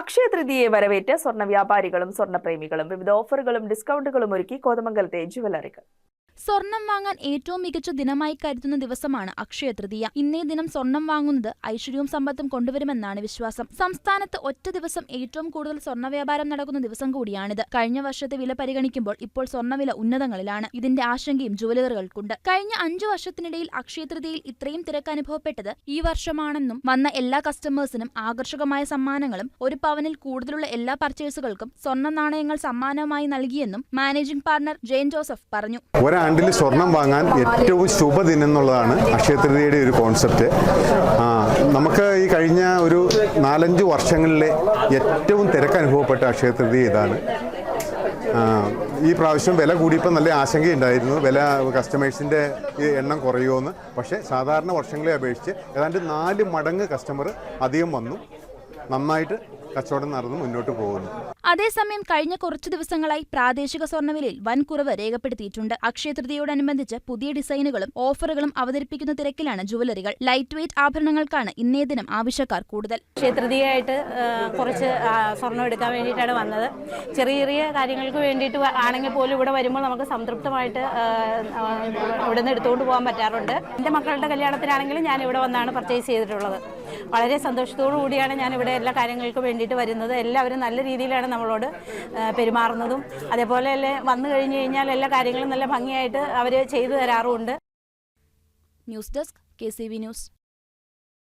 അക്ഷയ തൃതീയെ വരവേറ്റ് സ്വർണ വ്യാപാരികളും സ്വർണപ്രേമികളും വിവിധ ഓഫറുകളും ഡിസ്കൗണ്ടുകളും ഒരുക്കി കോതമംഗലത്തെ ജുവലറികൾ. സ്വർണം വാങ്ങാൻ ഏറ്റവും മികച്ച ദിനമായി കരുതുന്ന ദിവസമാണ് അക്ഷയ തൃതീയ. ഇന്നേ ദിനം സ്വർണം വാങ്ങുന്നത് ഐശ്വര്യവും സമ്പത്തും കൊണ്ടുവരുമെന്നാണ് വിശ്വാസം. സംസ്ഥാനത്ത് ഒറ്റ ദിവസം ഏറ്റവും കൂടുതൽ സ്വർണ വ്യാപാരം നടക്കുന്ന ദിവസം കൂടിയാണിത്. കഴിഞ്ഞ വർഷത്തെ വില പരിഗണിക്കുമ്പോൾ ഇപ്പോൾ സ്വർണവില ഉന്നതങ്ങളിലാണ്. ഇതിന്റെ ആശങ്കയും ജുവലറുകൾക്കുണ്ട്. കഴിഞ്ഞ അഞ്ചു വർഷത്തിനിടയിൽ അക്ഷയ തൃതീയയിൽ ഇത്രയും തിരക്ക് അനുഭവപ്പെട്ടത് ഈ വർഷമാണെന്നും വന്ന എല്ലാ കസ്റ്റമേഴ്സിനും ആകർഷകമായ സമ്മാനങ്ങളും ഒരു പവനിൽ കൂടുതലുള്ള എല്ലാ പർച്ചേസുകൾക്കും സ്വർണ നാണയങ്ങൾ സമ്മാനമായി നൽകിയെന്നും മാനേജിംഗ് പാർട്ണർ ജെയിൻ ജോസഫ് പറഞ്ഞു. ഒരാണ്ടിൽ സ്വർണം വാങ്ങാൻ ഏറ്റവും ശുഭദിനം എന്നുള്ളതാണ് അക്ഷയതൃതീയയുടെ ഒരു കോൺസെപ്റ്റ്. നമുക്ക് ഈ കഴിഞ്ഞ ഒരു നാലഞ്ച് വർഷങ്ങളിലെ ഏറ്റവും തിരക്ക് അനുഭവപ്പെട്ട അക്ഷയതൃതീയ ഇതാണ്. ഈ പ്രാവശ്യം വില കൂടിയപ്പോൾ നല്ല ആശങ്കയുണ്ടായിരുന്നു. വില കസ്റ്റമേഴ്സിന്റെ എണ്ണം കുറയുമെന്ന്. പക്ഷേ സാധാരണ വർഷങ്ങളെ അപേക്ഷിച്ച് ഏതാണ്ട് നാല് മടങ്ങ് കസ്റ്റമർ അധികം വന്നു. നന്നായിട്ട് കച്ചവടം നടന്ന് മുന്നോട്ട് പോകുന്നു. അതേസമയം കഴിഞ്ഞ കുറച്ചു ദിവസങ്ങളായി പ്രാദേശിക സ്വർണവിലയിൽ വൻ കുറവ് രേഖപ്പെടുത്തിയിട്ടുണ്ട്. അക്ഷയ തൃതീയോടനുബന്ധിച്ച് പുതിയ ഡിസൈനുകളും ഓഫറുകളും അവതരിപ്പിക്കുന്ന തിരക്കിലാണ് ജുവലറികൾ. ലൈറ്റ് വെയിറ്റ് ആഭരണങ്ങൾക്കാണ് ഇന്നേ ദിനം ആവശ്യക്കാർ കൂടുതൽ. ക്ഷേത്രതീയായിട്ട് കുറച്ച് സ്വർണം സ്വർണം എടുക്കാൻ വേണ്ടിയിട്ടാണ് വന്നത്. ചെറിയ ചെറിയ കാര്യങ്ങൾക്ക് വേണ്ടിയിട്ട് ആണെങ്കിൽ പോലും ഇവിടെ വരുമ്പോൾ നമുക്ക് സംതൃപ്തമായിട്ട് ഇവിടെ നിന്ന് എടുത്തുകൊണ്ട് പോകാൻ പറ്റാറുണ്ട്. എന്റെ മക്കളുടെ കല്യാണത്തിനാണെങ്കിലും ഞാൻ ഇവിടെ വന്നാണ് പർച്ചേസ് ചെയ്തിട്ടുള്ളത്. വളരെ സന്തോഷത്തോടു കൂടിയാണ് ഞാൻ ഇവിടെ എല്ലാ കാര്യങ്ങൾക്കും വേണ്ടിയിട്ട് വരുന്നത്. എല്ലാവരും നല്ല രീതിയിലാണ് നമ്മളോട് പെരുമാറുന്നതും. അതേപോലെ അല്ലേ വന്നു കഴിഞ്ഞു കഴിഞ്ഞാൽ എല്ലാ കാര്യങ്ങളും നല്ല ഭംഗിയായിട്ട് അവർ ചെയ്തു തരാറുമുണ്ട്. News desk K news.